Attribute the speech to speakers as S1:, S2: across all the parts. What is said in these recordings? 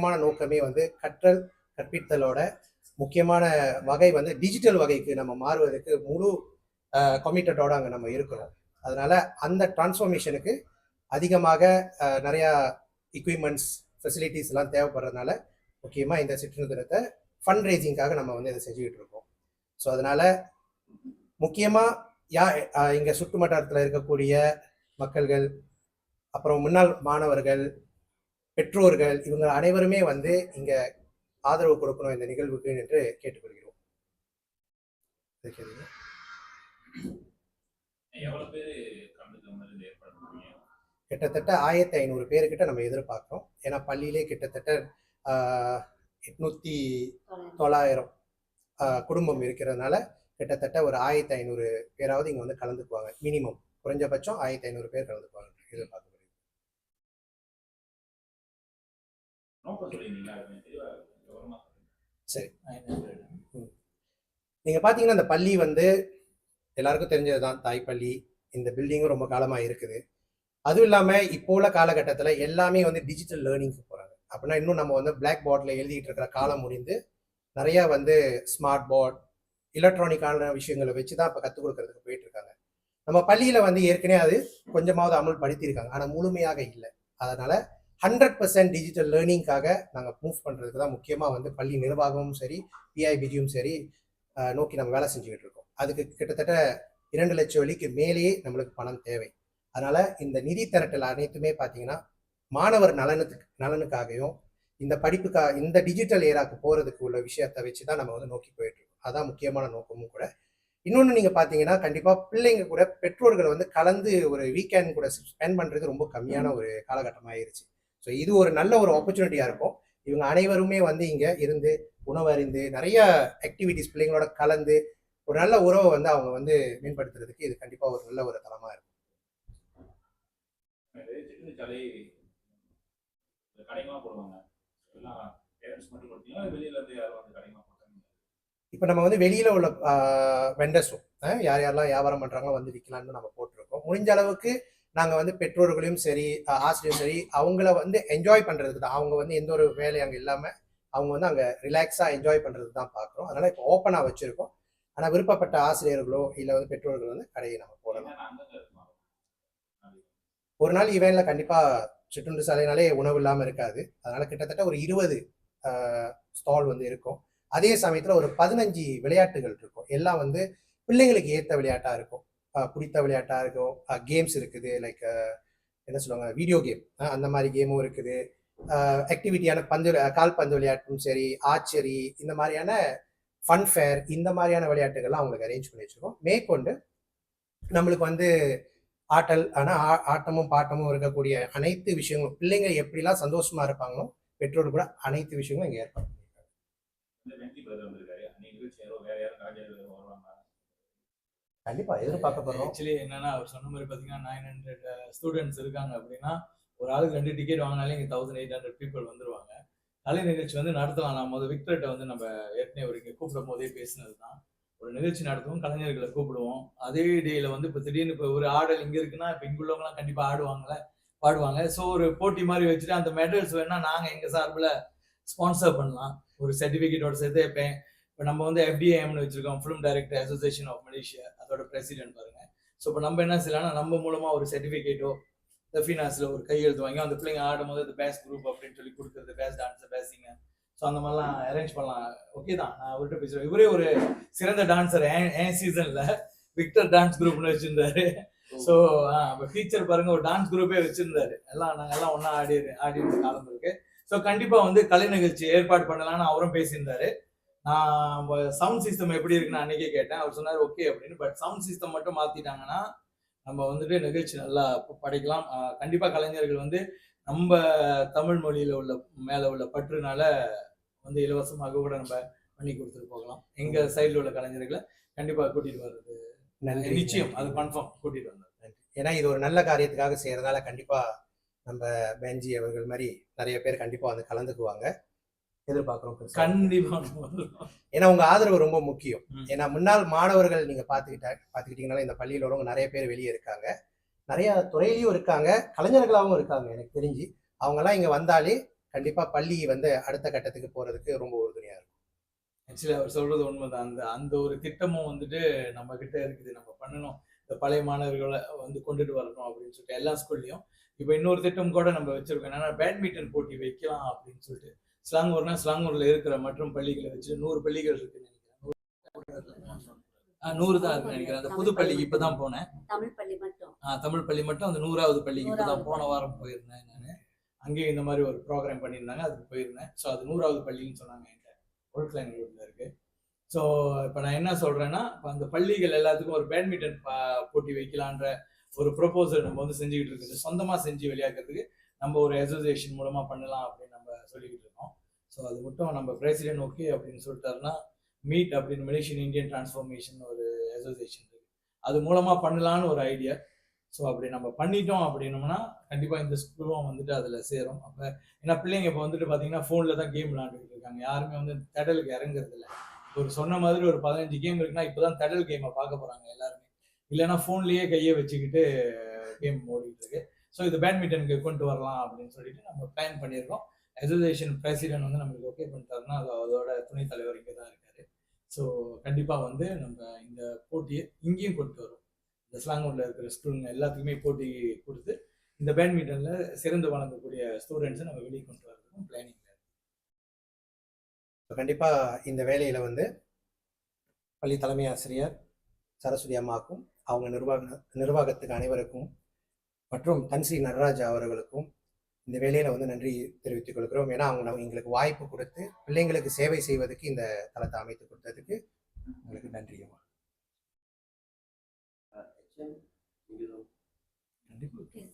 S1: முக்கியமான நோக்கமே வந்து கற்றல் கற்பித்தலோட முக்கியமான வகை வந்து டிஜிட்டல் வகைக்கு நம்ம மாறுவதற்கு முழு கமிட்டடோட அங்கே நம்ம இருக்கிறோம். அதனால அந்த டிரான்ஸ்ஃபர்மேஷனுக்கு அதிகமாக நிறையா எக்யூப்மெண்ட்ஸ் ஃபெசிலிட்டிஸ் எல்லாம் தேவைப்படுறதுனால முக்கியமாக இந்த சிற்றுண்டு தினத்தை ஃபண்ட் ரேசிங்காக நம்ம வந்து இதை செஞ்சுக்கிட்டு இருக்கோம். ஸோ அதனால முக்கியமாக யா இங்கே சுற்றுமட்டத்தில் சுற்று வட்டாரத்தில் இருக்கக்கூடிய மக்கள்கள் அப்புறம் முன்னாள் மாணவர்கள் பெற்றோர்கள் இவங்க அனைவருமே வந்து இங்க ஆதரவு கொடுக்கணும் இந்த நிகழ்வுக்கு என்று கேட்டுக்கொள்கிறோம். கிட்டத்தட்ட ஆயிரத்தி ஐநூறு பேர்கிட்ட நம்ம எதிர்பார்க்கிறோம். ஏன்னா பள்ளியிலே கிட்டத்தட்ட எட்நூத்தி தொள்ளாயிரம் குடும்பம் இருக்கிறதுனால கிட்டத்தட்ட ஒரு ஆயிரத்தி ஐநூறு பேராவது இங்க வந்து கலந்துக்குவாங்க. மினிமம். குறைஞ்சபட்சம் ஆயிரத்தி ஐநூறு பேர் கலந்துக்குவாங்க எதிர்பார்க்கப்படுது சரி
S2: நீங்கள்
S1: பார்த்தீங்கன்னா அந்த இந்த பள்ளி வந்து எல்லாருக்கும் தெரிஞ்சது தாய் பள்ளி இந்த பில்டிங்கும் ரொம்ப காலமாக இருக்குது. அதுவும் இல்லாமல் இப்போ உள்ள காலகட்டத்தில் எல்லாமே வந்து டிஜிட்டல் லேர்னிங்க்கு போகிறாங்க அப்படின்னா இன்னும் நம்ம வந்து பிளாக் போர்டில் எழுதிட்டு இருக்கிற காலம் முடிந்து நிறைய வந்து ஸ்மார்ட் போர்ட் எலக்ட்ரானிக்கான விஷயங்களை வச்சு தான் இப்போ கற்றுக் கொடுக்கறதுக்கு போயிட்டு இருக்காங்க. நம்ம பள்ளியில் வந்து ஏற்கனவே அது கொஞ்சமாவது அமல்படுத்தியிருக்காங்க. ஆனால் முழுமையாக இல்லை. அதனால் ஹண்ட்ரட் பர்சன்ட் டிஜிட்டல் லேர்னிங்காக நாங்கள் மூவ் பண்றதுக்கு தான் முக்கியமா வந்து பள்ளி நிர்வாகமும் சரி பிஐபிஜியும் சரி நோக்கி நம்ம வேலை செஞ்சுக்கிட்டு இருக்கோம். அதுக்கு கிட்டத்தட்ட இரண்டு லட்சம் வழிக்கு மேலேயே நம்மளுக்கு பணம் தேவை. அதனால இந்த நிதி திரட்டல் அனைத்துமே பார்த்தீங்கன்னா மாணவர் நலனுக்கு நலனுக்காகவும் இந்த படிப்புக்கா இந்த டிஜிட்டல் ஏராக்கு போறதுக்கு உள்ள விஷயத்தை வச்சு தான் நம்ம வந்து நோக்கி போயிட்டு இருக்கோம். அதான் முக்கியமான நோக்கமும் கூட. இன்னொன்று நீங்க பார்த்தீங்கன்னா கண்டிப்பா பிள்ளைங்க கூட பெற்றோர்களை வந்து கலந்து ஒரு வீக்கெண்ட் கூட ஸ்பெண்ட் பண்றது ரொம்ப கம்மியான ஒரு காலகட்டம் ஆயிருச்சு ஸோ இது ஒரு நல்ல ஒரு ஆப்பர்ச்சுனிட்டியா இருக்கும். இவங்க அனைவருமே வந்து இங்க இருந்து உணவறிந்து நிறைய ஆக்டிவிட்டிஸ் பிள்ளைங்களோட கலந்து ஒரு நல்ல உறவை வந்து அவங்க வந்து மேம்படுத்துறதுக்கு இது கண்டிப்பா ஒரு நல்ல ஒரு தளமா இருக்கும். இப்போ நம்ம வந்து வெளியில உள்ள வெண்டர்ஸும் யார் யாரெல்லாம் வியாபாரம் பண்றாங்களோ வந்து விற்கலாம்னு நம்ம போட்டிருக்கோம். முடிஞ்ச அளவுக்கு நாங்க வந்து பெற்றோர்களையும் சரி ஆசிரியரும் சரி அவங்கள வந்து என்ஜாய் பண்றதுக்கு தான். அவங்க வந்து எந்த ஒரு வேலையும் அங்கே இல்லாம அவங்க வந்து அங்க ரிலாக்ஸா என்ஜாய் பண்றதுக்கு தான் பார்க்குறோம் அதனால இப்போ ஓப்பனா வச்சிருக்கோம். ஆனா விருப்பப்பட்ட ஆசிரியர்களோ இல்லை வந்து பெற்றோர்களோ வந்து கடையை நம்ம போடலாம் ஒரு நாள் ஈவெண்ட்ல கண்டிப்பா சிற்றுண்டு சாலைனாலே உணவு இல்லாம இருக்காது. அதனால கிட்டத்தட்ட ஒரு இருபது ஸ்டால் வந்து இருக்கும். அதே சமயத்துல ஒரு பதினஞ்சு விளையாட்டுகள் இருக்கும். எல்லாம் வந்து பிள்ளைங்களுக்கு ஏத்த விளையாட்டா இருக்கும். பிடித்த விளையாட்டாக இருக்கும். கேம்ஸ் இருக்குது. லைக் என்ன சொல்லுவாங்க? வீடியோ கேம் அந்த மாதிரி கேமும் இருக்குது. ஆக்டிவிட்டியான பந்து கால்பந்து விளையாட்டும் சரி ஆச்சரி இந்த மாதிரியான ஃபன் ஃபேர் இந்த மாதிரியான விளையாட்டுகள்லாம் அவங்களுக்கு அரேஞ்ச் பண்ணி வச்சுருக்கோம். மேற்கொண்டு நம்மளுக்கு வந்து ஆட்டல் ஆனால் ஆட்டமும் பாட்டமும் இருக்கக்கூடிய அனைத்து விஷயங்களும் பிள்ளைங்க எப்படிலாம் சந்தோஷமா இருப்பாங்களோ பெற்றோர் கூட அனைத்து விஷயங்களும் இங்கே ஏற்பாடு பண்ணியிருக்காங்க
S2: இந்த வெங்கி பிரதர் வந்திருக்காரு அன்னைக்கு நிகழ்ச்சி யாரோ வேற யாரும் கலைஞர் வருவாங்க
S1: கண்டிப்பா எதிர்பார்க்கப்படுறோம்.
S3: ஆக்சுவலி என்னன்னா அவர் சொன்ன மாதிரி பார்த்தீங்கன்னா நைன் ஹண்ட்ரட் ஸ்டூடெண்ட்ஸ் இருக்காங்க அப்படின்னா ஒரு ஆளுக்கு ரெண்டு டிக்கெட் வாங்கினாலே இங்கே தௌசண்ட் எயிட் ஹண்ட்ரட் பீப்புள் வந்துருவாங்க. கலை நிகழ்ச்சி வந்து நடத்தலாம். நான் முதல் விக்டர்கிட்ட வந்து நம்ம ஏற்கனவே ஒரு இங்கே கூப்பிடும் போதே பேசினது தான் ஒரு நிகழ்ச்சி நடத்துவோம் கலைஞர்களை கூப்பிடுவோம். அதே டேல வந்து இப்போ திடீர்னு இப்போ ஒரு ஆடல் இங்கே இருக்குன்னா இப்போ இங்குள்ளவங்களாம் கண்டிப்பாக ஆடுவாங்கல்ல பாடுவாங்க. ஸோ ஒரு போட்டி மாதிரி வச்சுட்டு அந்த மெடல்ஸ் வேணா நாங்கள் எங்கள் சார்பில் ஸ்பான்சர் பண்ணலாம். ஒரு சர்டிஃபிகேட்டோட சேர்த்து இப்போ இப்போ நம்ம வந்து எஃப்டிஏஎம்னு வச்சிருக்கோம் film director association of Malaysia அதோட பிரசிடென்ட் பாருங்க. ஸோ இப்போ நம்ம என்ன செய்யலாம்னா நம்ம மூலமா ஒரு சர்டிஃபிகேட்டோ ஃபினான்ஸ்ல ஒரு கையெழுத்து வாங்கி அந்த பிள்ளைங்க ஆடும்போது இந்த பேஸ் குரூப் அப்படின்னு சொல்லி கொடுக்குறது பேஸ் டான்ஸ் பேசிங்க ஸோ அந்த மாதிரிலாம் அரேஞ்ச் பண்ணலாம். ஓகே தான்? நான் அவர்கிட்ட பேசுறேன். இவரே ஒரு சிறந்த டான்சர் ஏன் சீசன்ல விக்டர் டான்ஸ் குரூப்னு வச்சிருந்தாரு. ஸோ ஃபீச்சர் டீச்சர் பாருங்க ஒரு டான்ஸ் குரூப்பே வச்சிருந்தாரு. எல்லாம் நாங்கள் எல்லாம் ஒன்றா ஆடி ஆடி இருந்த காலம் இருக்கு. ஸோ கண்டிப்பா வந்து கலை நிகழ்ச்சி ஏற்பாடு பண்ணலாம்னு அவரும் பேசியிருந்தாரு. நான் சவுண்ட் சிஸ்டம் எப்படி இருக்குன்னு அன்னைக்கே கேட்டேன். அவர் சொன்னார் ஓகே அப்படின்னு. பட் சவுண்ட் சிஸ்டம் மட்டும் மாத்திட்டாங்கன்னா நம்ம வந்துட்டு நிகழ்ச்சி நல்லா படைக்கலாம். கண்டிப்பா கலைஞர்கள் வந்து நம்ம தமிழ் மொழியில உள்ள மேல உள்ள பற்றுனால வந்து இலவசமாக கூட நம்ம பண்ணி கொடுத்துட்டு போகலாம். எங்க சைடுல உள்ள கலைஞர்களை கண்டிப்பா கூட்டிட்டு வர்றது.
S1: நன்றி
S3: நிச்சயம். அது. கன்ஃபார்ம் கூட்டிட்டு வந்தோம்
S1: ஏன்னா இது ஒரு நல்ல காரியத்துக்காக செய்யறதால கண்டிப்பா நம்ம பெஞ்சி அவர்கள் மாதிரி நிறைய பேர் கண்டிப்பா வந்து கலந்துக்குவாங்க. எதிர்பார்க்கிறோம் பெருசா.
S3: கண்டிப்பா நம்ம வருவோம்.
S1: ஏன்னா உங்க ஆதரவு ரொம்ப முக்கியம். ஏன்னா முன்னாள் மாணவர்கள் நீங்க பாத்துக்கிட்டா பாத்துக்கிட்டீங்கன்னா இந்த பள்ளியில் வரவங்க நிறைய பேர் வெளியே இருக்காங்க. நிறைய துறையிலயும் இருக்காங்க. கலைஞர்களாகவும் இருக்காங்க எனக்கு தெரிஞ்சு. அவங்க எல்லாம் இங்க வந்தாலே கண்டிப்பா பள்ளி வந்து அடுத்த கட்டத்துக்கு போறதுக்கு ரொம்ப உறுதுணையா இருக்கும்.
S3: ஆக்சுவலி அவர் சொல்றது உண்மைதான். அந்த அந்த ஒரு திட்டமும் வந்துட்டு நம்ம கிட்ட இருக்குது. நம்ம பண்ணணும். இந்த பழைய மாணவர்களை வந்து கொண்டுட்டு வரணும் அப்படின்னு சொல்லிட்டு எல்லா ஸ்கூல்லையும். இப்போ இன்னொரு திட்டம் கூட நம்ம வச்சிருக்கோம். என்னன்னா பேட்மிண்டன் போட்டி வைக்கலாம் அப்படின்னு சொல்லிட்டு. ஸ்லாங்கூர்னா ஸ்லாங்கூர்ல இருக்கிற மற்றும் பள்ளிகளை வச்சு நூறு பள்ளிகள் இருக்குன்னு நினைக்கிறேன். நூறு தான் இருக்குன்னு நினைக்கிறேன். அந்த புது பள்ளிக்கு இப்பதான் போனேன்.
S4: தமிழ் பள்ளி மட்டும்.
S3: ஆ, தமிழ் பள்ளி மட்டும். அந்த நூறாவது பள்ளிக்கு இப்போ தான்
S4: நூறாவது
S3: போன வாரம் போயிருந்தேன் நான். அங்கேயும் இந்த மாதிரி ஒரு ப்ரோக்ராம் பண்ணியிருந்தாங்க. அதுக்கு போயிருந்தேன். ஸோ அது நூறாவது பள்ளின்னு சொன்னாங்க என்கிட்ட. ஒழுக்கலைன் ரோட்ல இருக்கு. ஸோ இப்போ நான் என்ன சொல்றேன்னா இப்போ அந்த பள்ளிகள் எல்லாத்துக்கும் ஒரு பேட்மிண்டன் போட்டி வைக்கலான்ற ஒரு ப்ரொபோசல் நம்ம வந்து செஞ்சுக்கிட்டு இருக்குது. சொந்தமாக செஞ்சு வெளியாக்குறதுக்கு நம்ம ஒரு அசோசியேஷன் மூலமாக பண்ணலாம் அப்படின்னு நம்ம சொல்லிக்கிட்டு இருக்கோம் ஸோ அது மட்டும் நம்ம பிரசிடென்ட் ஓகே அப்படின்னு சொல்லிட்டாருன்னா மீட் அப்படின்னு மலேசியன் இந்தியன் டிரான்ஸ்ஃபர்மேஷன் ஒரு அசோசியேஷன் இருக்கு. அது மூலமாக பண்ணலான்னு ஒரு ஐடியா ஸோ அப்படி நம்ம பண்ணிட்டோம் அப்படின்னோம்னா கண்டிப்பாக இந்த ஸ்கூலும் வந்துட்டு அதில் சேரும். அப்போ ஏன்னா பிள்ளைங்க இப்போ வந்துட்டு பார்த்தீங்கன்னா ஃபோனில் தான் கேம் விளாண்டுட்டு இருக்காங்க. யாருமே வந்து தடலுக்கு இறங்குறது இல்லை ஒரு சொன்ன மாதிரி ஒரு பதினஞ்சு கேம் இருக்குன்னா இப்போ தான் தடல் கேமை பார்க்க போகிறாங்க எல்லாருமே. இல்லைன்னா ஃபோன்லேயே கையை வச்சுக்கிட்டு கேம் ஓடிட்டு இருக்கு. ஸோ இது பேட்மிண்டனுக்கு கொண்டு வரலாம் அப்படின்னு சொல்லிட்டு நம்ம பிளான் பண்ணியிருக்கோம். அசோசியேஷன் பிரசிடென்ட் வந்து நம்மளுக்கு ஓகே பண்ணிட்டாருன்னா அது அதோட துணைத் தலைவர் இங்கே தான் இருக்காரு. ஸோ கண்டிப்பாக வந்து நம்ம இந்த போட்டியை இங்கேயும் கொண்டு வரோம். இந்த ஸ்லாங்கூரில் இருக்கிற ஸ்டூடெண்ட் எல்லாத்துக்குமே போட்டி கொடுத்து இந்த பேட்மிண்டனில் சிறந்து வழங்கக்கூடிய ஸ்டூடெண்ட்ஸை நம்ம வெளியே கொண்டு வரதுக்கும் பிளானிங்
S1: So, கண்டிப்பாக இந்த வேலையில் வந்து பள்ளி தலைமை ஆசிரியர் சரஸ்வதி அம்மாவுக்கும் அவங்க நிர்வாக நிர்வாகத்துக்கு அனைவருக்கும் மற்றும் தன்ஸ்ரீ நடராஜா அவர்களுக்கும் இந்த வேலையில வந்து நன்றி தெரிவித்துக் கொள்கிறோம். ஏன்னா அவங்க நம்ம எங்களுக்கு வாய்ப்பு கொடுத்து பிள்ளைங்களுக்கு சேவை செய்வதற்கு இந்த தளத்தை அமைத்து கொடுத்ததுக்கு உங்களுக்கு நன்றி அம்மா.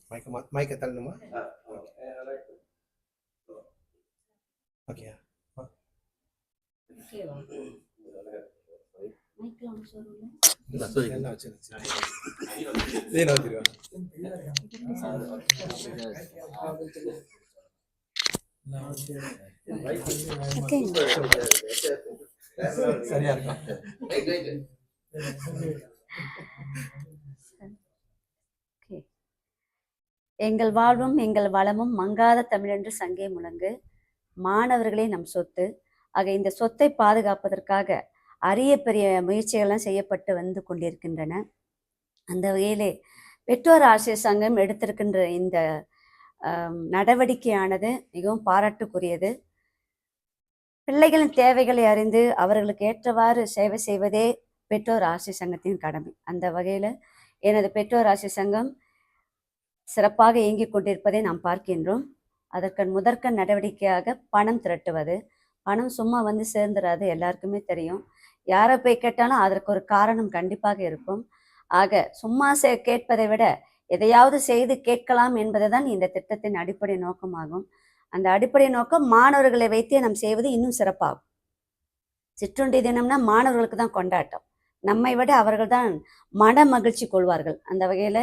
S1: மயக்க மா- மயக்க தள்ளணுமா? ஓகே.
S4: ஓகேவா?
S1: சரியா இருக்கும்
S4: ஓகே எங்கள் வாழ்வும் எங்கள் வளமும் மங்காத தமிழென்று சங்கே முழங்கு. மாணவர்களே நம் சொத்து. ஆக இந்த சொத்தை பாதுகாப்பதற்காக அரிய பெரிய முயற்சிகள்லாம் செய்யப்பட்டு வந்து கொண்டிருக்கின்றன. அந்த வகையிலே பெற்றோர் ஆசிரியர் சங்கம் எடுத்திருக்கின்ற இந்த நடவடிக்கையானது மிகவும் பாராட்டுக்குரியது. பிள்ளைகளின் தேவைகளை அறிந்து அவர்களுக்கு ஏற்றவாறு சேவை செய்வதே பெற்றோர் ஆசிரியர் சங்கத்தின் கடமை. அந்த வகையில் எனது பெற்றோர் ஆசிரியர் சங்கம் சிறப்பாக இயங்கிக் கொண்டிருப்பதை நாம் பார்க்கின்றோம். அதற்கு முதற்கண் நடவடிக்கையாக பணம் திரட்டுவது. பணம் சும்மா வந்து சேர்ந்துடாது எல்லாருக்குமே தெரியும். யாரை போய் கேட்டாலும் அதற்கு ஒரு காரணம் கண்டிப்பாக இருக்கும். ஆக சும்மா சே கேட்பதை விட எதையாவது செய்து கேட்கலாம் என்பதுதான் இந்த திட்டத்தின் அடிப்படை நோக்கமாகும். அந்த அடிப்படை நோக்கம் மாணவர்களை வைத்தே நாம் செய்வது இன்னும் சிறப்பாகும். சிற்றுண்டி தினம்னா மாணவர்களுக்கு தான் கொண்டாட்டம். நம்மை விட அவர்கள் தான் மன மகிழ்ச்சி கொள்வார்கள். அந்த வகையில்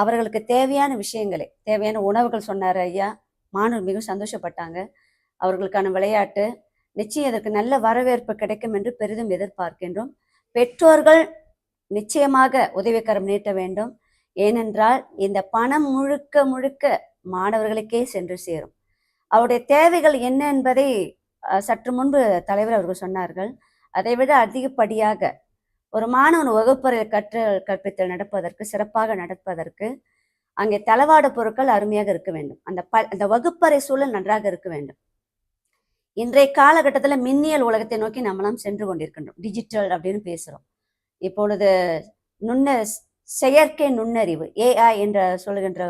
S4: அவர்களுக்கு தேவையான விஷயங்களை தேவையான உணவுகள் சொன்னார் ஐயா. மாணவர் மிகவும் சந்தோஷப்பட்டாங்க. அவர்களுக்கான விளையாட்டு நிச்சயம் இதற்கு நல்ல வரவேற்பு கிடைக்கும் என்று பெரிதும் எதிர்பார்க்கின்றோம். பெற்றோர்கள் நிச்சயமாக உதவிக்கரம் நீட்ட வேண்டும். ஏனென்றால் இந்த பணம் முழுக்க முழுக்க மாணவர்களுக்கே சென்று சேரும். அவருடைய தேவைகள் என்ன என்பதை சற்று முன்பு தலைவர் அவர்கள் சொன்னார்கள். அதைவிட அதிகப்படியாக ஒரு மாணவன் வகுப்பறையில் கற்றல் கற்பித்தல் நடப்பதற்கு சிறப்பாக நடப்பதற்கு அங்கே தளவாட பொருட்கள் அருமையாக இருக்க வேண்டும். அந்த ப அந்த வகுப்பறை சூழல் நன்றாக இருக்க வேண்டும். இன்றைய காலகட்டத்தில் மின்னியல் உலகத்தை நோக்கி நம்மளாம் சென்று கொண்டிருக்கின்றோம். டிஜிட்டல் அப்படின்னு பேசுகிறோம் இப்பொழுது நுண்ண செயற்கை நுண்ணறிவு ஏஐ என்ற சொல்லுகின்ற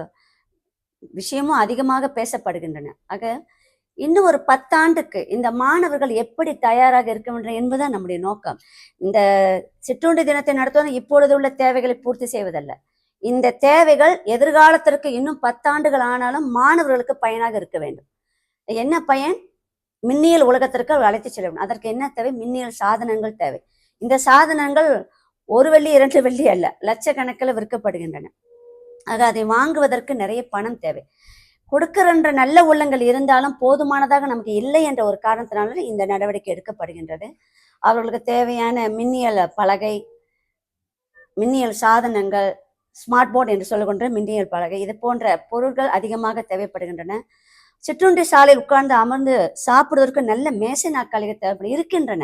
S4: விஷயமும் அதிகமாக பேசப்படுகின்றன. ஆக இன்னும் ஒரு பத்தாண்டுக்கு இந்த மாணவர்கள் எப்படி தயாராக இருக்க வேண்டும் என்பதுதான் நம்முடைய நோக்கம். இந்த சிற்றுண்டி தினத்தை நடத்துவது இப்பொழுது உள்ள தேவைகளை பூர்த்தி செய்வதல்ல. இந்த தேவைகள் எதிர்காலத்திற்கு இன்னும் பத்தாண்டுகள் ஆனாலும் மாணவர்களுக்கு பயனாக இருக்க வேண்டும். என்ன பயன்? மின்னியல் உலகத்திற்கு அழைத்து செல்ல வேண்டும். அதற்கு என்ன தேவை? மின்னியல் சாதனங்கள் தேவை. இந்த சாதனங்கள் ஒரு வெள்ளி இரண்டு வெள்ளி அல்ல லட்சக்கணக்கில் விற்கப்படுகின்றன. ஆக அதை வாங்குவதற்கு நிறைய பணம் தேவை. கொடுக்கிறன்ற நல்ல உள்ளங்கள் இருந்தாலும் போதுமானதாக நமக்கு இல்லை என்ற ஒரு காரணத்தினால இந்த நடவடிக்கை எடுக்கப்படுகின்றது. அவர்களுக்கு தேவையான மின்னியல் பலகை மின்னியல் சாதனங்கள் ஸ்மார்ட் போர்டு என்று சொல்லுகின்ற மின்னியல் பலகை இது போன்ற பொருட்கள் அதிகமாக தேவைப்படுகின்றன. சிற்றுண்டி சாலையில் உட்கார்ந்து அமர்ந்து சாப்பிடுவதற்கு நல்ல மேசை நாற்காலிகள் தேவைப்படும் இருக்கின்றன.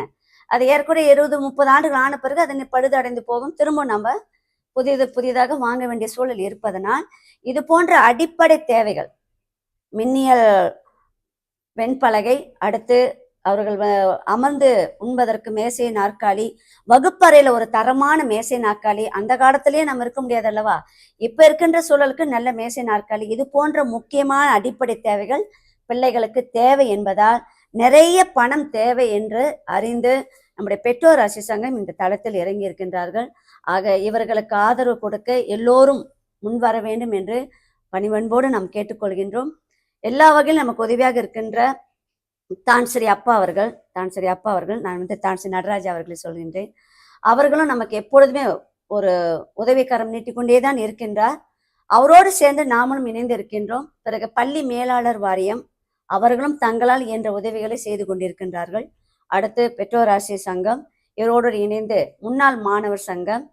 S4: அது ஏற்கனவே இருபது முப்பது ஆண்டுகள் ஆன பிறகு அதனை பழுதடைந்து போகும். திரும்ப நம்ம புதியது புதிதாக வாங்க வேண்டிய சூழல் இருப்பதனால் இது போன்ற அடிப்படை தேவைகள். மின்னியல் வெண்பலகை அடுத்து அவர்கள் அமர்ந்து உண்பதற்கு மேசை நாற்காலி வகுப்பறையில ஒரு தரமான மேசை நாற்காலி அந்த காலத்திலேயே நம்ம இருக்க முடியாது அல்லவா இப்ப இருக்கின்ற சூழலுக்கு நல்ல மேசை நாற்காலி இது போன்ற முக்கியமான அடிப்படை தேவைகள் பிள்ளைகளுக்கு தேவை என்பதால் நிறைய பணம் தேவை என்று அறிந்து நம்முடைய பெற்றோர் ஆசி சங்கம் இந்த தளத்தில் இறங்கி இருக்கின்றார்கள். ஆக இவர்களுக்கு ஆதரவு கொடுக்க எல்லோரும் முன்வர வேண்டும் என்று பணிவன்போடு நாம் கேட்டுக்கொள்கின்றோம். எல்லா வகையிலும் நமக்கு உதவியாக இருக்கின்ற தான் ஸ்ரீ அப்பா அவர்கள் தான் ஸ்ரீ அப்பா அவர்கள் நான் வந்து தான் ஸ்ரீ நடராஜ் அவர்களை சொல்கின்றேன். அவர்களும் நமக்கு எப்பொழுதுமே ஒரு உதவிக்கரம் நீட்டிக்கொண்டே தான் இருக்கின்றார். அவரோடு சேர்ந்து நாமளும் இணைந்து இருக்கின்றோம். பிறகு பள்ளி மேலாளர் வாரியம் அவர்களும் தங்களால் இயன்ற உதவிகளை செய்து கொண்டிருக்கின்றார்கள். அடுத்து பெற்றோர் ஆசிரியர் சங்கம் இவரோடு இணைந்து முன்னாள் மாணவர் சங்கம்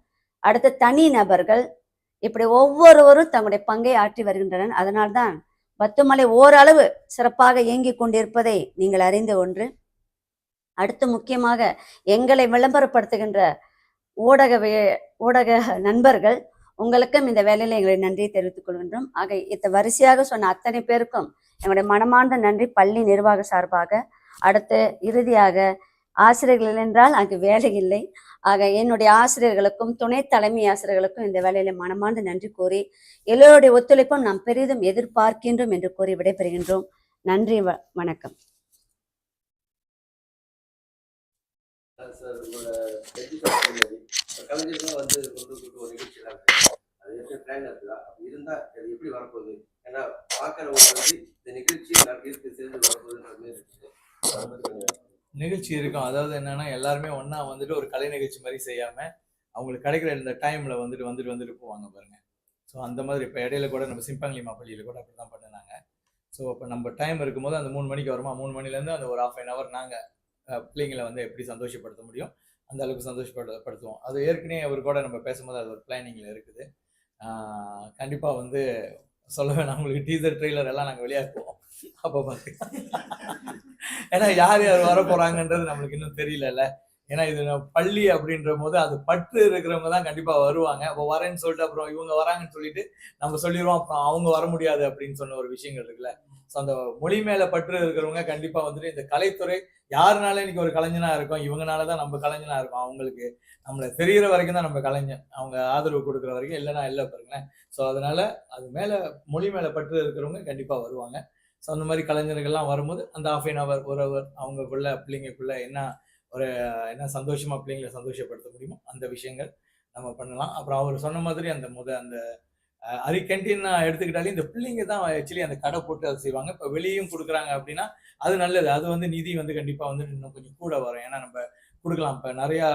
S4: அடுத்து தனி நபர்கள் இப்படி ஒவ்வொருவரும் தங்களுடைய பங்கை ஆற்றி வருகின்றனர். அதனால்தான் பத்துமலை ஓரளவு சிறப்பாக இயங்கிக் கொண்டிருப்பதை நீங்கள் அறிந்த ஒன்று. அடுத்து முக்கியமாக எங்களை விளம்பரப்படுத்துகின்ற ஊடக ஊடக நண்பர்கள் உங்களுக்கும் இந்த வேலையில் எங்களை நன்றியை தெரிவித்துக் கொள்கின்றோம். ஆக இத்த வரிசையாக சொன்ன அத்தனை பேருக்கும் எங்களுடைய மனமார்ந்த நன்றி பள்ளி நிர்வாக சார்பாக. அடுத்து இறுதியாக ஆசிரியர்கள் என்றால் அங்கு வேலை இல்லை. ஆக என்னுடைய ஆசிரியர்களுக்கும் துணை தலைமை ஆசிரியர்களுக்கும் இந்த வேலையில மனமார்ந்த நன்றி கூறி எல்லோருடைய ஒத்துழைப்பும் நாம் பெரிதும் எதிர்பார்க்கின்றோம் என்று கூறி விடைபெறுகின்றோம். நன்றி வ- வணக்கம்.
S5: வந்து கொண்டு கூட்டு ஒரு நிகழ்ச்சி அது எப்படி பிளான் இருக்குதா. அப்படி இருந்தா அது எப்படி வரப்போகுது? ஏன்னா வந்து இந்த நிகழ்ச்சி நான் இருக்கு சேர்ந்து வரப்போகுதுன்ற மாதிரி இருக்குது.
S3: நிகழ்ச்சி இருக்கும். அதாவது என்னன்னா எல்லாருமே ஒன்னா வந்துட்டு ஒரு கலை நிகழ்ச்சி மாதிரி செய்யாம அவங்களுக்கு கிடைக்கிற இந்த டைம்ல வந்துட்டு வந்துட்டு வந்துட்டு போவாங்க பாருங்க. ஸோ அந்த மாதிரி இப்போ இடையில கூட நம்ம சிம்பங்கிலிமா மாப்பள்ளியில் கூட அப்படி தான் பண்ணினாங்க ஸோ இப்போ நம்ம டைம் இருக்கும்போது அந்த மூணு மணிக்கு வருமா? மூணு மணிலேருந்து அந்த ஒரு ஆஃப் அன் ஹவர் நாங்கள் பிள்ளைங்களை வந்து எப்படி சந்தோஷப்படுத்த முடியும்? அந்த அளவுக்கு சந்தோஷப்படுத்துவோம் அது ஏற்கனவே அவர் கூட நம்ம பேசும்போது அது ஒரு பிளானிங்கில் இருக்குது. கண்டிப்பாக வந்து சொல்ல வேணாம். உங்களுக்கு டீசர் ட்ரெய்லர் எல்லாம் நாங்கள் வெளியாக்குவோம் அப்போ பார்த்து ஏன்னா யார் யார் வர போறாங்கன்றது நம்மளுக்கு இன்னும் தெரியலல்ல. ஏன்னா இது பள்ளி அப்படின்ற போது அது பற்று இருக்கிறவங்க தான் கண்டிப்பா வருவாங்க. இப்போ வரேன்னு சொல்லிட்டு அப்புறம் இவங்க வராங்கன்னு சொல்லிட்டு நம்ம சொல்லிடுவோம். அப்புறம் அவங்க வர முடியாது அப்படின்னு சொன்ன ஒரு விஷயங்கள் இருக்குல்ல. ஸோ அந்த மொழி மேல பற்று இருக்கிறவங்க கண்டிப்பா வந்துட்டு இந்த கலைத்துறை யாருனால இன்னைக்கு ஒரு கலைஞனா இருக்கும்? இவங்கனால தான் நம்ம கலைஞனா இருக்கும். அவங்களுக்கு நம்மளை தெரியிற வரைக்கும் தான் நம்ம கலைஞன். அவங்க ஆதரவு கொடுக்குற வரைக்கும் இல்லைன்னா இல்லை பாருங்களேன். ஸோ அதனால அது மேல மொழி மேல பற்று இருக்கிறவங்க கண்டிப்பா வருவாங்க. ஸோ அந்த மாதிரி கலைஞர்கள்லாம் வரும்போது அந்த ஆஃப் அன் ஹவர் ஒரு ஹவர் அவங்கக்குள்ள பிள்ளைங்கக்குள்ள என்ன ஒரு என்ன சந்தோஷமா பிள்ளைங்களை சந்தோஷப்படுத்த முடியுமோ அந்த விஷயங்கள் நம்ம பண்ணலாம். அப்புறம் அவர் சொன்ன மாதிரி அந்த முத அந்த அரி கேன்டீன் எடுத்துக்கிட்டாலே இந்த பிள்ளைங்க தான் ஆக்சுவலி அந்த கடை போட்டு அதை செய்வாங்க. இப்போ வெளியும் கொடுக்குறாங்க அப்படின்னா அது நல்லது. அது வந்து நிதி வந்து கண்டிப்பாக வந்து இன்னும் கொஞ்சம் கூட வரும். ஏன்னா நம்ம கொடுக்கலாம். இப்போ நிறையா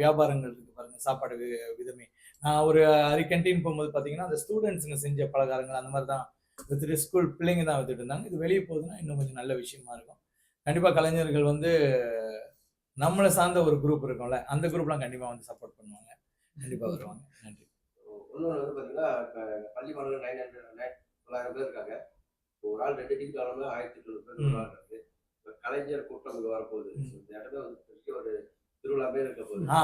S3: வியாபாரங்கள் இருக்கு பாருங்க. சாப்பாடு விதமே. நான் ஒரு அரி கேன்டீன் போகும்போது பார்த்தீங்கன்னா அந்த ஸ்டூடெண்ட்ஸுங்க செஞ்ச பலகாரங்கள் அந்த மாதிரி தான் வித்துட்டு ஸ்கூல் பிள்ளைங்க தான் வித்துட்டு இருந்தாங்க. இது வெளியே போகுதுன்னா இன்னும் கொஞ்சம் நல்ல விஷயமா இருக்கும். கண்டிப்பாக கலைஞர்கள் வந்து நம்மளை சார்ந்த ஒரு குரூப் இருக்கும்ல அந்த குரூப்லாம் கண்டிப்பாக வந்து சப்போர்ட் பண்ணுவாங்க. கண்டிப்பாக வருவாங்க. நன்றி.
S5: இன்னொன்று வந்து பார்த்தீங்கன்னா பள்ளி மாணவர்கள் நைன் ஹண்ட்ரட் தொள்ளாயிரம் பேர் இருக்காங்க. ஒரு ஆள் ரெண்டு டிக்கெட் வாங்கினா ஆயிரத்தி எட்நூறு பேர் ஒரு ஆள் இருக்கு கலைஞர் கூட்டம் இங்கே வரப்போகுது. இந்த இடத்துல வந்து பெரிய ஒரு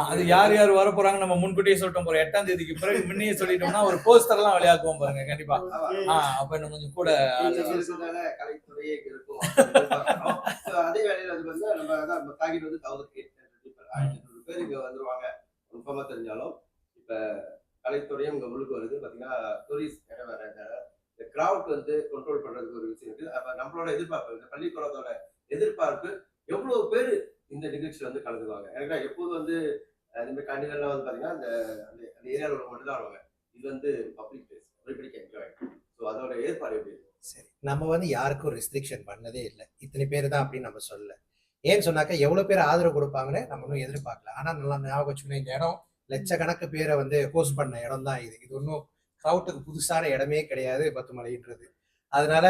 S3: அது யார் யார் வர போறாங்க நம்ம முன்கூட்டியே சொல்லிட்டோம் போறோம் எட்டாம் தேதிக்கு பிறகு முன்னையே சொல்லிட்டோம்னா ஒரு போஸ்டர்லாம் வெளியாக்குவோம் பாருங்க கண்டிப்பா.
S5: ஆமா.
S3: ஆ அப்ப இன்னும் கொஞ்சம் கூட
S5: அதே வேளையில வந்து நம்ம அதான் நம்ம டார்கெட் வந்து ஹண்ட்ரட் ஆயிரத்தி பேர் இங்க வந்துருவாங்க. கன்ஃபார்மா தெரிஞ்சாலும் இப்ப கலைத்துறையும் இங்க உள்ளுக்கு வருது. பாத்தீங்கன்னா டூரிஸ்ட் இடம் வேற இந்த இந்த கிரவுட் வந்து கண்ட்ரோல் பண்றதுக்கு ஒரு விஷயம் இருக்கு. அப்ப நம்மளோட எதிர்பார்ப்பு இந்த பள்ளிக்கூடத்தோட எதிர்பார்ப்பு எவ்வளவு பேர் இந்த நிகழ்ச்சியில் வந்து கலந்துக்குவாங்க. ஏன்னா எப்போது வந்து இந்த மாதிரி கண்டிகள்லாம் வந்து பார்த்தீங்கன்னா அந்த அந்த அந்த ஏரியாவில் உள்ள மட்டும் தான் வருவாங்க. இது வந்து public place everybody enjoy so அதோட ஏற்பாடு எப்படி
S1: சரி. நம்ம வந்து யாருக்கும் ரெஸ்ட்ரிக்ஷன் பண்ணதே இல்லை. இத்தனை பேர் தான் அப்படின்னு நம்ம சொல்லல. ஏன்னு சொன்னாக்கா எவ்வளோ பேர் ஆதரவு கொடுப்பாங்கன்னு நம்ம இன்னும் எதிர்பார்க்கல. ஆனால் நல்லா ஞாபகம் வச்சுக்கணும். இந்த இடம் லட்சக்கணக்கு பேரை வந்து ஹோஸ்ட் பண்ண இடம் தான் இது இது ஒன்றும் க்ரௌட்டுக்கு புதுசான இடமே கிடையாது பத்துமலைன்றது. அதனால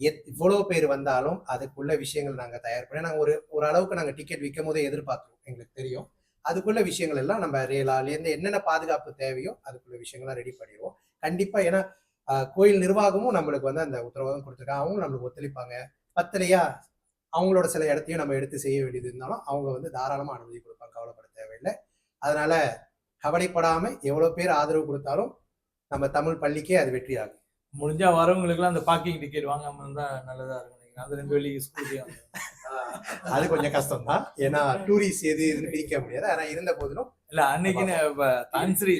S1: எத் இவ்வளோ பேர் வந்தாலும் அதுக்குள்ள விஷயங்கள் நாங்கள் தயார் பண்ணி நாங்கள் ஒரு ஒரு அளவுக்கு நாங்கள் டிக்கெட் விற்கும் போதே எதிர்பார்த்துருவோம். எங்களுக்கு தெரியும். அதுக்குள்ள விஷயங்கள் எல்லாம் நம்ம ரேலாலேருந்து என்னென்ன பாதுகாப்பு தேவையோ அதுக்குள்ள விஷயங்கள்லாம் ரெடி பண்ணிடுவோம். கண்டிப்பா ஏன்னா கோயில் நிர்வாகமும் நம்மளுக்கு வந்து அந்த உத்தரவாதம் கொடுத்துருக்காங்க அவங்களும் நம்மளுக்கு ஒத்துழைப்பாங்க. பத்தலையா அவங்களோட சில இடத்தையும் நம்ம எடுத்து செய்ய வேண்டியது இருந்தாலும் அவங்க வந்து தாராளமா அனுமதி கொடுப்பாங்க. கவலைப்பட தேவையில்லை. அதனால கவலைப்படாமல் எவ்வளவு பேர் ஆதரவு கொடுத்தாலும் நம்ம தமிழ் பள்ளிக்கே அது வெற்றி ஆகும்
S3: முடிஞ்சா வரவங்களுக்குலாம் அந்த பார்க்கிங் டிக்கெட் வாங்காம இருந்தா நல்லதா இருக்கும் அந்த ரெண்டு வெளியே ஸ்கூலுக்கே
S1: அது கொஞ்சம் கஷ்டம் தான் ஏன்னா டூரிஸ்ட் எது இதுன்னு பிரிக்க முடியாது. ஆனா இருந்த போதிலும்
S3: இல்ல அன்னைக்குன்னு இப்ப தான்ஸ்ரீ.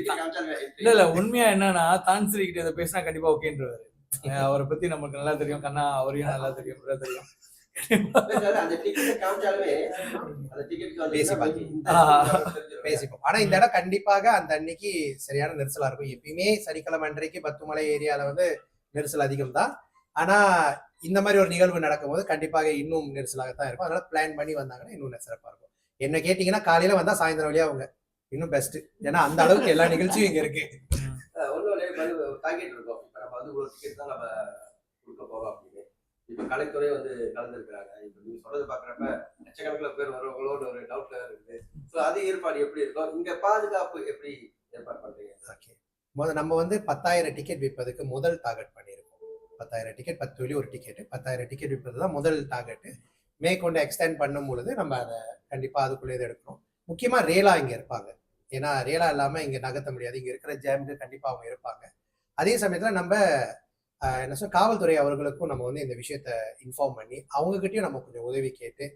S3: இல்ல இல்ல உண்மையா என்னன்னா தான்ஸ்ரீ கிட்ட இதை பேசினா கண்டிப்பா ஓகேன்றவாரு அவரை பத்தி நமக்கு நல்லா தெரியும். கண்ணா அவரையும் நல்லா தெரியும் தெரியும்
S1: பேசிப்போம். ஆனா இந்த இடம் கண்டிப்பாக அந்த அன்னைக்கு சரியான நெரிசலா இருக்கும். எப்பயுமே சனிக்கிழமை அன்றைக்கு பத்துமலை ஏரியால வந்து நெரிசல் அதிகம் தான் ஆனா இந்த மாதிரி ஒரு நிகழ்வு நடக்கும்போது கண்டிப்பாக இன்னும் நெரிசலாகத்தான் இருக்கும். அதனால பிளான் பண்ணி வந்தாங்கன்னா இன்னும் சிறப்பா இருக்கும். என்ன கேட்டீங்கன்னா காலையில வந்தா சாயந்தரம் வழியா அவங்க. இன்னும் பெஸ்ட் ஏன்னா அந்த அளவுக்கு எல்லா நிகழ்ச்சியும் இங்க இருக்கு.
S5: ஒன்றும் டார்கெட் இருக்கும். இப்போ நம்ம வந்து இவ்வளோ டிக்கெட் தான் நம்ம கொடுக்க போறோம் அப்படின்னு. இப்போ கலைத்துறை வந்து கலந்துருக்கிறாங்க. இப்போ நீங்க சொல்றது பார்க்குறப்ப லட்சக்கணக்கில் பேர் வருவாங்களோட ஒரு டவுட்ல இருக்குது. ஸோ அது ஏற்பாடு எப்படி இருக்கும் இங்க பாதுகாப்பு எப்படி ஏற்பாடு பண்றீங்க?
S1: ஓகே முதல் நம்ம வந்து பத்தாயிரம் டிக்கெட் விற்பதுக்கு முதல் டார்கெட் பண்ணியிருக்கோம். பத்தாயிரம் டிக்கெட் பத்து வழி ஒரு டிக்கெட் பத்தாயிரம் டிக்கெட் விற்பது தான் முதல் டார்கெட் மேற்கொண்டு எக்ஸ்டெண்ட் பண்ணும் பொழுது நம்ம அதை கண்டிப்பாக அதுக்குள்ளே இதை எடுக்கணும் முக்கியமாக ரேலா இங்கே இருப்பாங்க. ஏன்னா ரேலா இல்லாமல் இங்கே நகர்த்த முடியாது. இங்கே இருக்கிற ஜாமுக்கு கண்டிப்பாக அவங்க இருப்பாங்க. அதே சமயத்தில் நம்ம என்ன சொல்ல காவல்துறை அவர்களுக்கும் நம்ம வந்து இந்த விஷயத்த இன்ஃபார்ம் பண்ணி அவங்கக்கிட்டையும் நம்ம கொஞ்சம் உதவி கேட்டு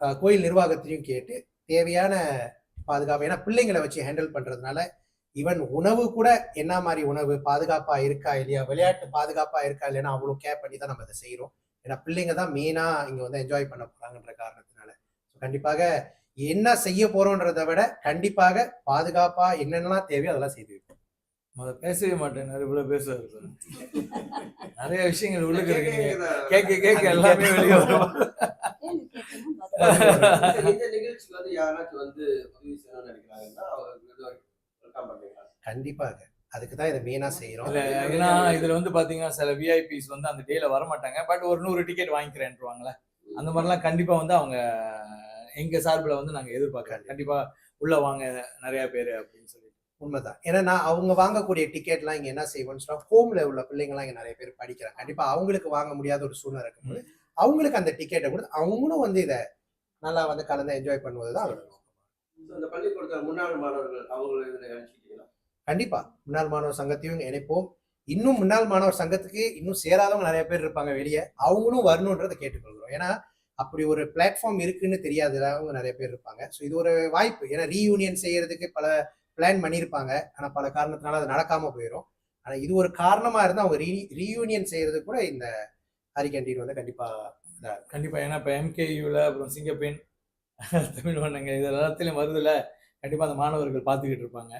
S1: கோயில் நிர்வாகத்தையும் கேட்டு தேவையான பாதுகாப்பு ஏன்னா பிள்ளைங்களை வச்சு ஹேண்டில் பண்றதுனால ஈவன் உணவு கூட என்ன மாதிரி உணவு பாதுகாப்பா இருக்கா இல்லையா விளையாட்டு பாதுகாப்பா இருக்கா இல்லைன்னா அவ்வளோ கேர் பண்ணி தான் நம்ம அதை செய்கிறோம் ஏன்னா பிள்ளைங்க தான் மெயினா இங்க வந்து என்ஜாய் பண்ண போறாங்கன்ற காரணத்தினால. ஸோ கண்டிப்பாக என்ன செய்ய போறோன்றதை விட கண்டிப்பாக பாதுகாப்பா என்னென்னலாம் தேவையோ அதெல்லாம் செய்து
S3: முத பேசவே மாட்டேன். இவ்வளவு பேசுவாரு. நிறைய விஷயங்கள் உள்ளுக்கு இருக்கு. நீங்க கேட்க கேட்க எல்லாமே வெளியே வரும்?
S1: கண்டிப்பாக. அதுக்கு தான் இதை மெயினா செய்யறோம்
S3: இல்ல ஏன்னா இதுல வந்து பாத்தீங்கன்னா சில விஐபிஸ் வந்து அந்த டேல வர மாட்டாங்க பட் ஒரு நூறு டிக்கெட் வாங்கிக்கிறேன்ருவாங்களே அந்த மாதிரிலாம் கண்டிப்பா வந்து அவங்க எங்க சார்பில் வந்து நாங்க எதிர்பார்க்கறோம். கண்டிப்பா உள்ள வாங்க நிறைய பேர் அப்படின்னு சொல்லி.
S1: உண்மைதான். ஏன்னா நான் அவங்க வாங்கக்கூடிய டிக்கெட்லாம் இங்க என்ன செய்வோம்னு சொன்னா ஹோம்ல உள்ள பிள்ளைங்கலாம் இங்க நிறைய பேர் படிக்கிறாங்க. கண்டிப்பா அவங்களுக்கு வாங்க முடியாத ஒரு சூழ்நிலை இருக்கும்போது அவங்களுக்கு அந்த டிக்கெட்டை கொடுத்து அவங்களும் வந்து இதை நல்லா வந்து கலந்து என்ஜாய் பண்ணுவது தான் அதோட நோக்கம்.
S5: ஸோ இந்த பள்ளிக்கூடத்தில் முன்னாள் மாணவர்கள் அவங்களை இதில் நினைச்சிக்கிட்டீங்களா
S1: கண்டிப்பா. முன்னாள் மாணவர் சங்கத்தையும் இணைப்போம். இன்னும் முன்னாள் மாணவர் சங்கத்துக்கு இன்னும் சேராதவங்க நிறைய பேர் இருப்பாங்க வெளியே. அவங்களும் வரணுன்றதை கேட்டுக்கொள்கிறோம். ஏன்னா அப்படி ஒரு பிளாட்ஃபார்ம் இருக்குன்னு தெரியாதவங்க நிறைய பேர் இருப்பாங்க. ஸோ இது ஒரு வாய்ப்பு. ஏன்னா ரீயூனியன் செய்யறதுக்கு பல பிளான் பண்ணியிருப்பாங்க. ஆனா பல காரணத்தினால அது நடக்காம போயிடும் ஆனா இது ஒரு காரணமா இருந்தா அவங்க ரீ ரீயூனியன் செய்யறது கூட இந்த ஹரி கேண்டீன் வந்து கண்டிப்பா
S3: கண்டிப்பா. ஏன்னா இப்போ எம்கேயூல அப்புறம் சிங்கப்பெண் தமிழ் வண்ணங்க இது எல்லாத்துலயும் வருதுல. கண்டிப்பா அந்த மாணவர்கள் பார்த்துக்கிட்டு இருப்பாங்க.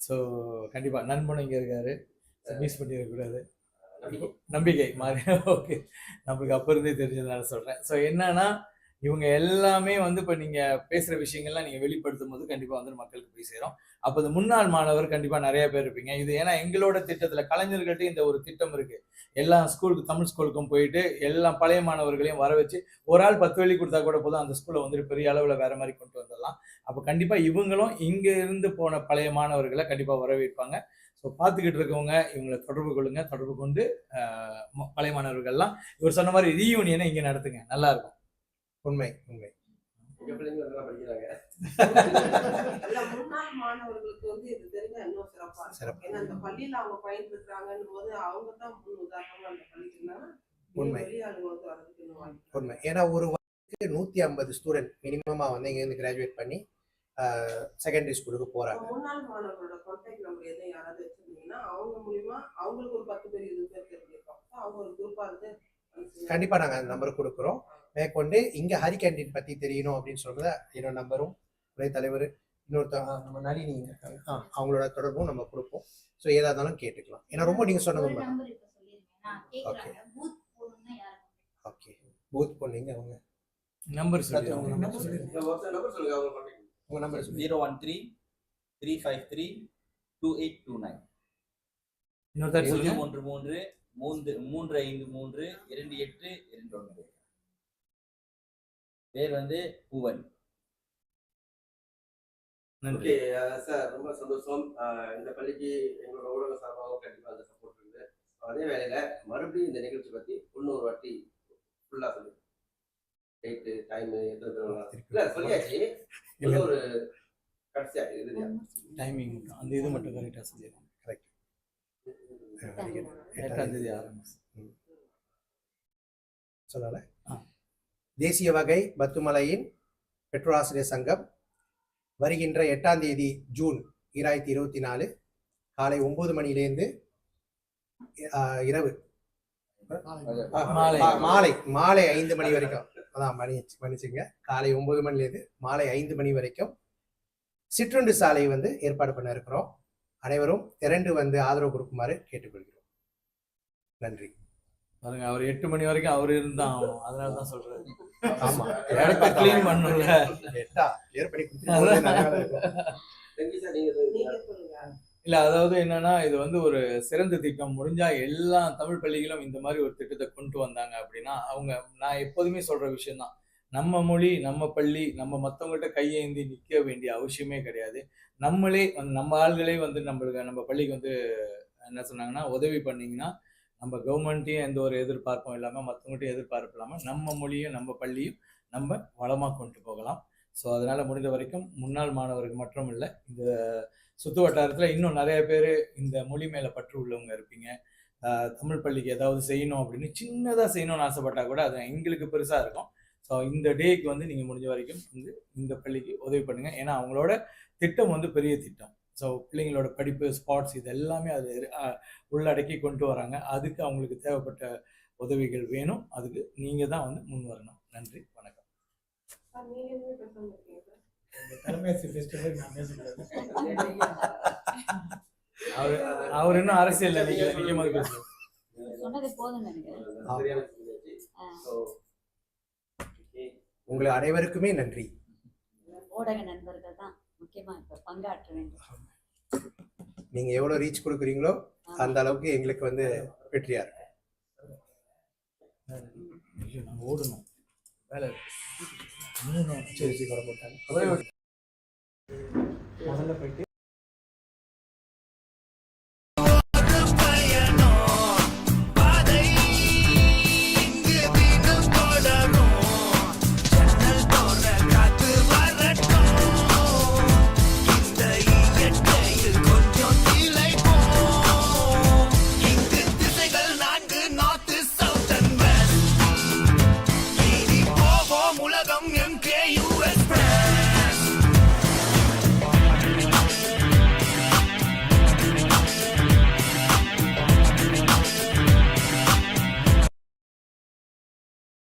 S3: ஸோ கண்டிப்பா. நண்பனும் இங்க இருக்காரு. மிஸ் பண்ணிடக்கூடாது
S5: நம்பிக்கை.
S3: நம்பிக்கை. மாறி ஓகே நம்மளுக்கு அப்போ இருந்தே தெரிஞ்சதுனால சொல்கிறேன் ஸோ என்னன்னா இவங்க எல்லாமே வந்து இப்போ நீங்கள் பேசுகிற விஷயங்கள்லாம் நீங்கள் வெளிப்படுத்தும் போது கண்டிப்பாக வந்து மக்களுக்கு போய் சேரும். அப்போ இந்த முன்னாள் மாணவர் கண்டிப்பாக நிறைய பேர் இருப்பீங்க. இது ஏன்னா எங்களோட திட்டத்தில் கலைஞர்கள்ட்ட இந்த ஒரு திட்டம் இருக்குது எல்லா ஸ்கூலுக்கு தமிழ் ஸ்கூலுக்கும் போயிட்டு எல்லா பழைய மாணவர்களையும் வர வச்சு ஒரு ஆள் பத்து வழி கொடுத்தா கூட போதும் அந்த ஸ்கூலை வந்துட்டு பெரிய அளவில் வேற மாதிரி கொண்டு வந்துடலாம். அப்போ கண்டிப்பாக இவங்களும் இங்கே இருந்து போன பழைய மாணவர்களை கண்டிப்பாக வரவேற்பாங்க. ஸோ பார்த்துக்கிட்டு இருக்கவங்க இவங்களை தொடர்பு கொள்ளுங்க. தொடர்பு கொண்டு பழைய மாணவர்கள்லாம் இவர் சொன்ன மாதிரி ரீயூனியனை இங்கே நடத்துங்க. நல்லா இருக்கும்.
S1: உண்மை உண்மை
S6: மாணவர்களுக்கு வந்து இது தெரிஞ்சா இன்னும் சிறப்பா இருக்கும்.
S1: சிறப்பு.
S6: ஏன்னா இந்த பள்ளியில அவங்க பயின்றிருக்காங்கன்னு போது அவங்க தான் முன் உதாரணமா அந்த பள்ளிக்கு இருந்தாங்கன்னா,
S1: உண்மை. உண்மை ஏன்னா ஒரு வருஷத்துக்கு நூத்தி ஐம்பது ஸ்டூடெண்ட் மினிமமா வந்து இங்க இருந்து கிராஜுவேட் பண்ணி செகண்டரி ஸ்கூலுக்கு போறாங்க
S6: முன்னாள் மாணவர்களோட கான்டாக்ட் நம்பர் எதுவும் யாராவது வச்சிருந்தீங்கன்னா அவங்க மூலியமா அவங்களுக்கு ஒரு பத்து பேர் இருபது பேர் தெரிஞ்சிருக்கோம் அவங்க ஒரு குரூப்பா இருந்து.
S1: கண்டிப்பா நாங்க அந்த நம்பர் கொடுக்குறோம் மேற்கொண்டு இங்க ஹரி கேண்டீன் பத்தி தெரியணும் அப்படின்னு சொல்றத என்னோட நம்பரும் துறை தலைவர் இன்னொருத்த ஆ, நம்ம நளினி இருக்காங்க. ஆ, அவங்களோட தொடர்பும் நம்ம கொடுப்போம். ஸோ ஏதா இருந்தாலும் கேட்டுக்கலாம். ஏன்னா ரொம்ப நீங்க சொன்னது
S7: ஒரு யாரு?
S1: ஓகே. பூத் பொண்ணுங்க அவங்க?
S3: நம்பர்.
S1: உங்க number
S8: zero one three three five three two eight two nine.
S3: இன்னொரு சொல்லுங்க.
S8: மூன்று மூன்று மூன்று மூன்று ஐந்து மூன்று இரண்டு எட்டு இரண்டு ஒன்பது. பேர் வந்து பூவன்.
S3: நன்றி.
S5: சார் ரொம்ப சந்தோஷம். இந்த பள்ளிக்கு எங்களோட ஊடக சார்பாகவும் கண்டிப்பா அந்த சப்போர்ட் இருக்கு. அதே வேளையில மறுபடியும் இந்த நிகழ்ச்சி பத்தி இன்னொரு வாட்டி ஃபுல்லா சொல்லு. டேட்டு டைம் எத்தனை பேர். இல்ல சொல்லியாச்சு.
S1: இல்ல.
S5: ஒரு கடைசியா இறுதியா.
S3: டைமிங் அந்த இது மட்டும் கரெக்டாக செஞ்சிருக்கோம் எட்டாம் தேதி ஆரம்பிச்சு.
S1: சொல்லல. தேசிய வகை பத்துமலையின் பெட்ரோலாசிரியர் சங்கம் வருகின்ற எட்டாம் தேதி ஜூன் இராயிரத்தி இருபத்தி நாலு காலை ஒன்பது மணிலேருந்து இரவு.
S3: மாலை.
S1: மாலை. ஐந்து மணி வரைக்கும். அதான் மணி மன்னிச்சுங்க. காலை ஒன்பது மணிலேருந்து மாலை ஐந்து மணி வரைக்கும் சிற்றுண்டு சாலை வந்து ஏற்பாடு பண்ண இருக்கிறோம். அனைவரும் திரண்டு வந்து ஆதரவு கொடுக்குமாறு கேட்டுக்கொள்கிறோம். நன்றி.
S3: பாருங்க அவர் எட்டு மணி வரைக்கும் அவர் இருந்தா ஆகும் அதனால தான் சொல்றாரு
S1: ஆமா
S3: இடத்த க்ளீன் பண்ணல இல்ல அதாவது என்னன்னா இது வந்து ஒரு சிறந்த திட்டம். முடிஞ்சா எல்லா தமிழ் பள்ளிகளும் இந்த மாதிரி ஒரு திட்டத்தை கொண்டு வந்தாங்க அப்படின்னா அவங்க நான் எப்போதுமே சொல்ற விஷயம்தான். நம்ம மொழி நம்ம பள்ளி நம்ம மத்தவங்ககிட்ட கையேந்தி நிக்க வேண்டிய அவசியமே கிடையாது. நம்மளே வந்து நம்ம ஆள்களே வந்து நம்மளுக்கு நம்ம பள்ளிக்கு வந்து என்ன சொன்னாங்கன்னா உதவி பண்ணீங்கன்னா நம்ம கவர்மெண்ட்டையும் எந்த ஒரு எதிர்பார்ப்பும் இல்லாமல் மற்றவங்கள்ட்டையும் எதிர்பார்ப்பு இல்லாமல் நம்ம மொழியும் நம்ம பள்ளியும் நம்ம வளமாக கொண்டு போகலாம். ஸோ அதனால் முடிந்த வரைக்கும் முன்னாள் மாணவர்கள் மட்டும் இல்லை இந்த சுத்து வட்டாரத்தில் இன்னும் நிறைய பேர் இந்த மொழி மேலே பற்று உள்ளவங்க இருப்பீங்க. தமிழ் பள்ளிக்கு ஏதாவது செய்யணும் அப்படின்னு சின்னதாக செய்யணும்னு ஆசைப்பட்டால் கூட அது எங்களுக்கு பெருசாக இருக்கும். ஸோ இந்த டேக்கு வந்து நீங்கள் முடிஞ்ச வரைக்கும் வந்து இந்த பள்ளிக்கு உதவி பண்ணுங்கள் ஏன்னா அவங்களோட திட்டம் வந்து பெரிய திட்டம். ஸோ பிள்ளைங்களோட படிப்பு ஸ்பாட்ஸ் இது எல்லாமே அது உள்ளடக்கி கொண்டு வராங்க. அதுக்கு அவங்களுக்கு தேவைப்பட்ட உதவிகள் வேணும். அதுக்கு நீங்கள் தான் வந்து முன் வரணும். நன்றி வணக்கம்.
S6: நீங்க
S3: அவர் அவர் இன்னும் அரசியல்.
S4: ஆ.
S5: So, okay.
S1: உங்கள் அனைவருக்குமே நன்றி.
S4: ஊடக நண்பர்கள் தான். முக்கியமா இப்ப பங்காற்ற வேண்டும்.
S1: நீங்க எவ்வளவு ரீச் கொடுக்குறீங்களோ அந்த அளவுக்கு எங்களுக்கு வந்து வெற்றியா இருக்கும்
S3: ஓடணும் வேலை.
S1: சரி சரி போட்டாங்க.
S3: முதல்ல போயிட்டு